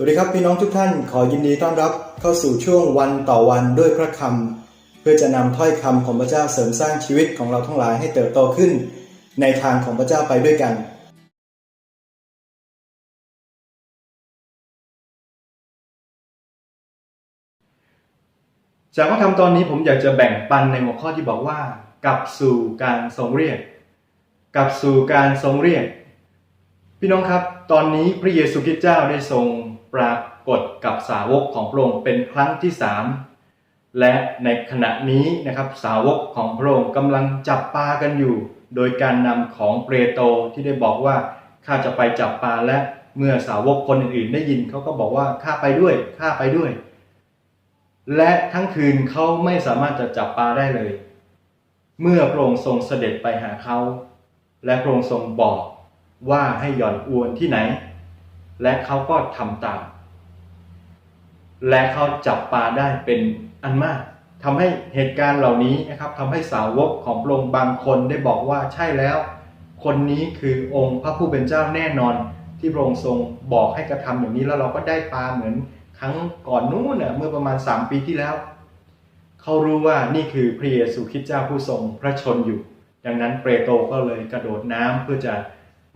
สวัสดีครับพี่น้องทุกท่านขอยินดีต้อนรับเข้าสู่ช่วงวันต่อวันด้วยพระคำเพื่อจะนำถ้อยคำของพระเจ้าเสริมสร้างชีวิตของเราทั้งหลายให้เติบโตขึ้น ในทางของพระเจ้าไปด้วยกัน จากพระธรรมตอนนี้ผมอยากจะแบ่งปันในหัวข้อที่บอกว่า กลับสู่การทรงเรียก กลับสู่การทรงเรียก พี่น้องครับ ตอนนี้พระเยซูคริสต์เจ้าได้ทรง ปรากฏกับสาวกของพระองค์เป็นครั้งที่สามและในขณะนี้นะครับสาวกของพระองค์กำลังจับปลากันอยู่ โดยการนำของเปโตรที่ได้บอกว่าข้าจะไปจับปลาและเมื่อสาวกคนอื่นๆ ได้ยินเขาก็บอกว่าข้าไปด้วยข้าไปด้วย และทั้งคืนเขาไม่สามารถจะจับปลาได้เลย เมื่อพระองค์ทรงเสด็จไปหาเขาและพระองค์ทรงบอกว่าให้หย่อนอวนที่ไหน และเขาก็ทำตาม และเขาจับปลาได้เป็นอันมากทำให้เหตุการณ์เหล่านี้นะครับทำให้สาวกของพระองค์บางคนได้บอกว่าใช่แล้ว คนนี้คือองค์พระผู้เป็นเจ้าแน่นอน ที่พระองค์ทรงบอกให้กระทำอย่างนี้แล้วเราก็ได้ปลาเหมือนครั้งก่อนนู้นเน่ะเมื่อประมาณ 3 ปีที่แล้ว เขารู้ว่านี่คือพระเยซูคริสต์เจ้าผู้ทรงพระชนอยู่ ดังนั้นเปโตรก็เลยกระโดดน้ำเพื่อจะ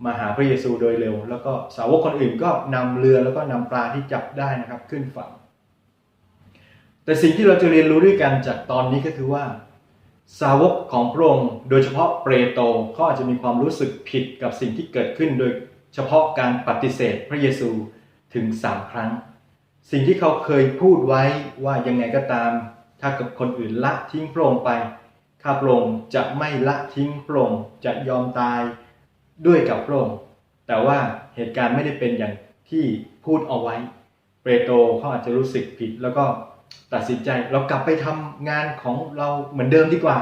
มาหาพระเยซูโดยเร็ว แล้วก็สาวกคนอื่นก็นำเรือแล้วก็นำปลาที่จับได้นะครับขึ้นฝั่ง แต่สิ่งที่เราจะเรียนรู้ด้วยกันจากตอนนี้ก็คือว่า สาวกของพระองค์โดยเฉพาะเปโตรเขาอาจจะมีความรู้สึกผิดกับสิ่งที่เกิดขึ้น โดยเฉพาะการปฏิเสธพระเยซูถึงสามครั้ง สิ่งที่เขาเคยพูดไว้ว่ายังไงก็ตาม ถ้ากับคนอื่นละทิ้งพระองค์ไปข้าพระองค์จะไม่ละทิ้งพระองค์จะยอมตาย ด้วยกับพระองค์แต่ว่าเหตุการณ์ไม่ได้เป็นอย่างที่พูดเอาไว้ เปโตรเขาอาจจะรู้สึกผิด แล้วก็ตัดสินใจเรากลับไปทำงานของเราเหมือนเดิมดีกว่า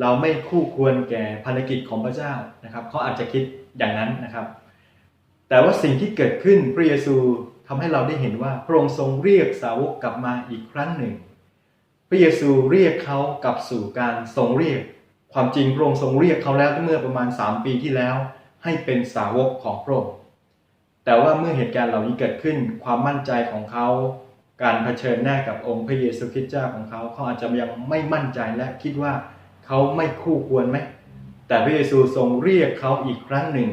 เราไม่คู่ควรแก่ภารกิจของพระเจ้านะครับเขาอาจจะคิดอย่างนั้นนะครับ แต่ว่าสิ่งที่เกิดขึ้นพระเยซูทำให้เราได้เห็นว่าพระองค์ทรงเรียกสาวกกลับมาอีกครั้งหนึ่ง พระเยซูเรียกเขากลับสู่การทรงเรียก ความจริงพระองค์ทรงเรียกเขาแล้วเมื่อประมาณ 3 ปีที่แล้ว ให้เป็นสาวกของพระองค์แต่ว่าเมื่อเหตุการณ์เหล่านี้เกิดขึ้นความมั่นใจของเขา การเผชิญหน้ากับองค์พระเยซูคริสต์เจ้าของเขาเขาอาจจะยังไม่มั่นใจและคิดว่าเขาไม่คู่ควรไหมแต่พระเยซูทรงเรียกเขาอีกครั้งหนึ่ง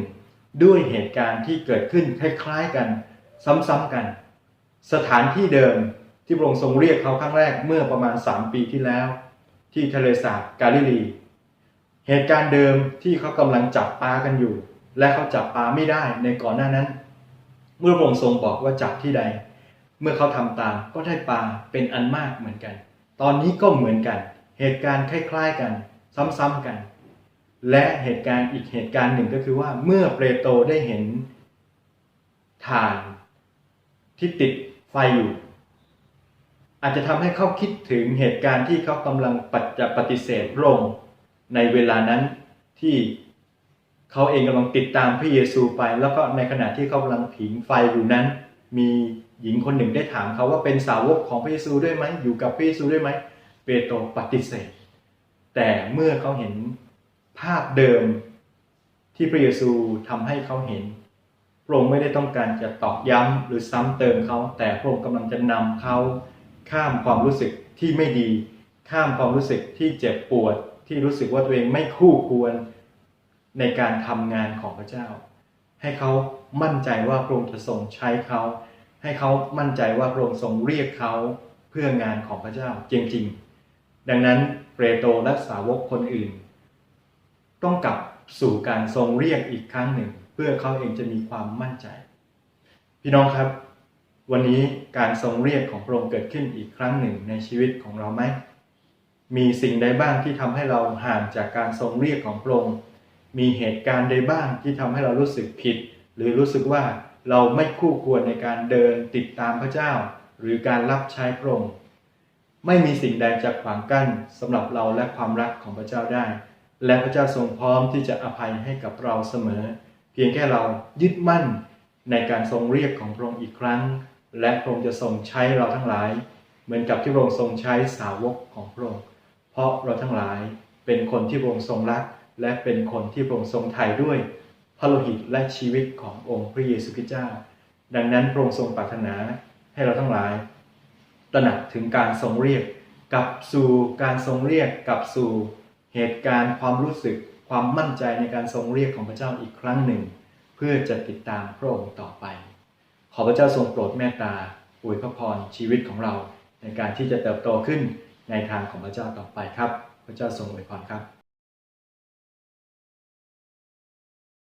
ด้วยเหตุการณ์ที่เกิดขึ้นคล้ายๆกัน ซ้ำๆกัน สถานที่เดิมที่พระองค์ทรงเรียกเขาครั้งแรกเมื่อประมาณ 3 ปีที่แล้ว ที่ทะเลสาบกาลิลี เหตุการณ์เดิมที่เขากำลังจับปลากันอยู่ และเขาจับปลาไม่ได้ในก่อนหน้านั้น เมื่อพระองค์ทรงบอกว่าจับที่ใด เมื่อเขาทำตามก็ได้ปลาเป็นอันมากเหมือนกัน ตอนนี้ก็เหมือนกัน เหตุการณ์คล้ายๆกัน ซ้ำๆกัน และเหตุการณ์อีกเหตุการณ์หนึ่งก็คือว่าเมื่อเปโตรได้เห็นถ่านที่ติดไฟอยู่ อาจจะทำให้เขาคิดถึงเหตุการณ์ที่เขากำลังปัจจะปฏิเสธพระองค์ในเวลานั้นที่ เขาเองกำลังติดตามพระเยซูไป แล้วก็ในขณะที่เขากำลังผิงไฟอยู่นั้น มีหญิงคนหนึ่งได้ถามเขาว่าเป็นสาวกของพระเยซูด้วยไหมอยู่กับพระเยซูด้วยไหมเปโตรปฏิเสธ แต่เมื่อเขาเห็นภาพเดิมที่พระเยซูทำให้เขาเห็นพระองค์ไม่ได้ต้องการจะตอกย้ำหรือซ้ำเติมเขา แต่พระองค์กำลังจะนำเขาข้ามความรู้สึกที่ไม่ดี ข้ามความรู้สึกที่เจ็บปวด ที่รู้สึกว่าตัวเองไม่คู่ควร ในการทำงานของพระเจ้า ให้เขามั่นใจว่าพระองค์จะทรงใช้เขา ให้เขามั่นใจว่าพระองค์ทรงเรียกเขาเพื่องานของพระเจ้าจริงๆ ดังนั้นเปโตรและสาวกคนอื่น ต้องกลับสู่การทรงเรียกอีกครั้งหนึ่ง เพื่อเขาเองจะมีความมั่นใจ พี่น้องครับ วันนี้การทรงเรียกของพระองค์เกิดขึ้นอีกครั้งหนึ่งในชีวิตของเราไหมมีสิ่งใดบ้างที่ทำให้เราห่างจากการทรงเรียกของพระองค์ มีเหตุการณ์ใดบ้างที่ทำให้เรารู้สึกผิด หรือรู้สึกว่าเราไม่คู่ควรในการเดินติดตามพระเจ้า หรือการรับใช้พระองค์ไม่มีสิ่งใดจะขวางกั้นสำหรับเราและความรักของพระเจ้าได้ และพระเจ้าทรงพร้อมที่จะอภัยให้กับเราเสมอ เพียงแค่เรายึดมั่นในการทรงเรียกของพระองค์อีกครั้ง และพระองค์จะทรงใช้เราทั้งหลาย เหมือนกับที่พระองค์ทรงใช้สาวกของพระองค์เพราะเราทั้งหลายเป็นคนที่พระองค์ทรงรัก และเป็นคนที่พระองค์ทรงไถ่ด้วยพระโลหิตและชีวิตขององค์พระเยซูคริสต์เจ้า ดังนั้นพระองค์ทรงปรารถนาให้เราทั้งหลาย ตระหนักถึงการทรงเรียกกลับสู่การทรงเรียกกลับสู่เหตุการณ์ความรู้สึกความมั่นใจในการทรงเรียกของพระเจ้าอีกครั้งหนึ่ง เพื่อจะติดตามพระองค์ต่อไป ขอพระเจ้าทรงโปรดเมตตาอวยพระพรชีวิตของเรา ในการที่จะเติบโตขึ้นในทางของพระเจ้าต่อไปครับ พระเจ้าทรงอวยพรครับ